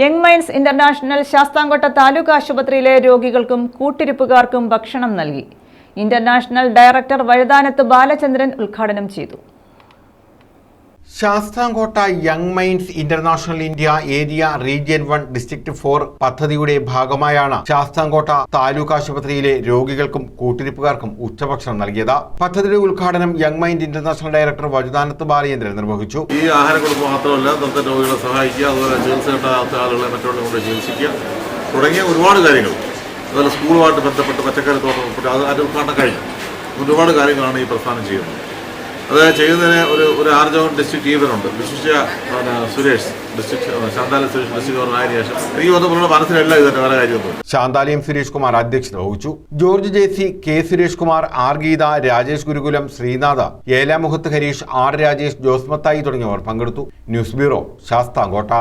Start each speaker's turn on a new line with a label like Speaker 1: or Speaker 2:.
Speaker 1: Young minds international Sasthamkotta taluk ആശുപത്രിയിലെ രോഗികൾക്കും കൂട്ടിരിപ്പുകാർക്കും ഭക്ഷണം നൽകി. ഇന്റർനാഷണൽ ഡയറക്ടർ വഴുതാനത്ത് ബാലചന്ദ്രൻ ഉദ്ഘാടനം ചെയ്തു.
Speaker 2: Sasthamkotta young minds international India area region one district four പദ്ധതിയുടെ ഭാഗമായാണ് ശാസ്താംകോട്ട താലൂക്ക് ആശുപത്രിയിലെ രോഗികൾക്കും കൂട്ടിരിപ്പുകാർക്കും ഉച്ചഭക്ഷണം നൽകിയത്. പദ്ധതിയുടെ ഉദ്ഘാടനം young mind international director Vazhuthanath Balachandran നിർവഹിച്ചു.
Speaker 3: ഈ ആഹാരം കൊടുപ്പ് മാത്രമല്ല നൃത്ത രോഗികളെ സഹായിക്കുക അതുപോലെ ചികിത്സ കിട്ടാത്ത ആളുകളെ മറ്റുള്ള കൊണ്ട് ചികിത്സിക്കുക തുടങ്ങിയ ഒരുപാട് കാര്യങ്ങൾ. അതുപോലെ സ്കൂളുമായിട്ട് ബന്ധപ്പെട്ട് പച്ചക്കറി തോട്ടം അത് അതിൽ ഉദ്ഘാടനം കഴിഞ്ഞു. ഒരുപാട് കാര്യങ്ങളാണ് ഈ പ്രസ്ഥാനം ചെയ്യുന്നത്. അത് ചെയ്യുന്നതിന് ഒരു ഒരു ആർജവൻ ഡിസ്ട്രിക്ട് ഈവനുണ്ട് വിശിഷ്യ സുരേഷ് ഡിസ്ട്രിക്ട് ശാന്താലി സുരേഷ് ഡിസ്ട്രിക്ട് ഗവർണറായ ശേഷം. എനിക്ക് തോന്നുന്നു മനസ്സിലല്ല ഇതിന്റെ വേറെ കാര്യമൊന്നും
Speaker 2: ശാന്താലിയും സുരേഷ് കുമാർ അധ്യക്ഷത വഹിച്ചു. George J C K Suresh Kumar R Geetha Rajesh Gurukulam Sreenatha Elamukhath Hareesh R Rajesh Jose Mathai തുടങ്ങിയവർ പങ്കെടുത്തു. News bureau Sasthamkotta.